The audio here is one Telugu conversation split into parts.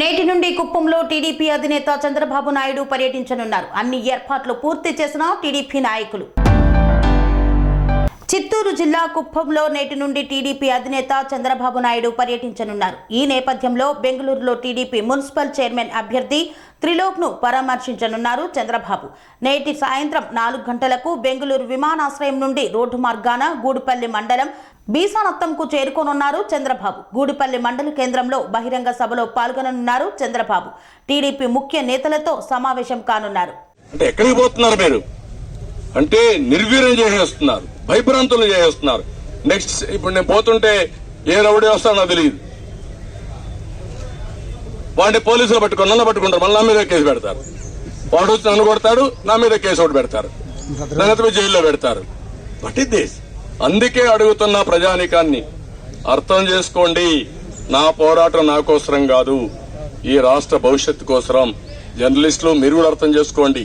నేటి నుండి కుప్పంలో టీడీపీ అధినేత చంద్రబాబు నాయుడు పర్యటించనున్నారు. అన్ని ఏర్పాట్లు పూర్తి చేసిన టీడీపీ నాయకులు. చిత్తూరు జిల్లా కుప్పంలో నేటి నుండి టీడీపీ అధినేత చంద్రబాబు నాయుడు పర్యటించనున్నారు. ఈ నేపథ్యంలో బెంగళూరులో టీడీపీ మున్సిపల్ చైర్మన్ అభ్యర్థి త్రిలోక్ను పరామర్శించనున్నారు చంద్రబాబు. నేటి సాయంత్రం నాలుగు గంటలకు బెంగళూరు విమానాశ్రయం నుండి రోడ్డు మార్గాన గూడుపల్లి మండలం బీసానత్తంకు చేరుకోనున్నారు చంద్రబాబు. గూడిపల్లి మండల కేంద్రంలో బహిరంగ సభలో పాల్గొననున్నారు చంద్రబాబు. టీడీపీ ముఖ్య నేతలతో సమావేశం కానున్నారు. అంటే ఎక్కడికి పోతున్నారు మీరు? అంటే నిర్వీర్యం చేసేస్తున్నారు భయభ్రాంతులు చేసేస్తున్నారు. నెక్స్ట్ ఇప్పుడు నేను పోతుంటే ఏ రౌడీ వస్తాడో నాకు తెలియదు. వాడిని పోలీసులు పట్టుకుని నన్ను పట్టుకుంటారు మళ్ళీ నా మీద కేసు పెడతారు. వాడు వచ్చి నన్ను కొడతాడు నా మీద కేసు ఒకటి పెడతారు. నన్ను జైల్లో పెడతారు. వాట్ ఇస్ దిస్ అందుకే అడుగుతున్న ప్రజానికాన్ని అర్థం చేసుకోండి నా పోరాటం నా కోసరం కాదు. ఈ రాష్ట్ర భవిష్యత్తు కోసరం. జర్నలిస్టులు మీరు కూడా అర్థం చేసుకోండి.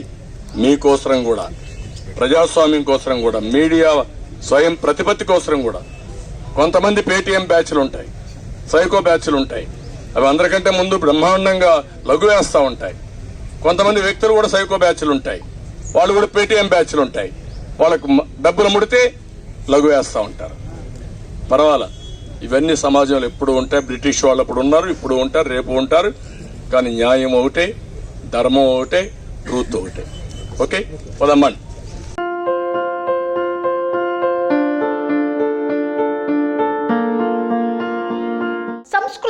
మీకోసరం కూడా. ప్రజాస్వామ్యం కోసరం కూడా మీడియా స్వయం ప్రతిపత్తి కోసరం కూడా. కొంతమంది పేటీఎం బ్యాచ్లు ఉంటాయి సైకో బ్యాచ్లు ఉంటాయి. అవి అందరికంటే ముందు బ్రహ్మాండంగా లఘు వేస్తూ ఉంటాయి. కొంతమంది వ్యక్తులు కూడా సైకో బ్యాచ్లు ఉంటాయి. వాళ్ళు కూడా పేటీఎం బ్యాచ్లు ఉంటాయి. వాళ్ళకు డబ్బులు ముడితే లఘు వేస్తూ ఉంటారు. పర్వాలా? ఇవన్నీ సమాజంలో ఎప్పుడు ఉంటాయి బ్రిటిష్ వాళ్ళు అప్పుడు ఉన్నారు ఇప్పుడు ఉంటారు రేపు ఉంటారు. కానీ న్యాయం ఒకటే ధర్మం ఒకటే ట్రూత్ ఒకటే. ఓకే? పదమ్మండి Subscribe.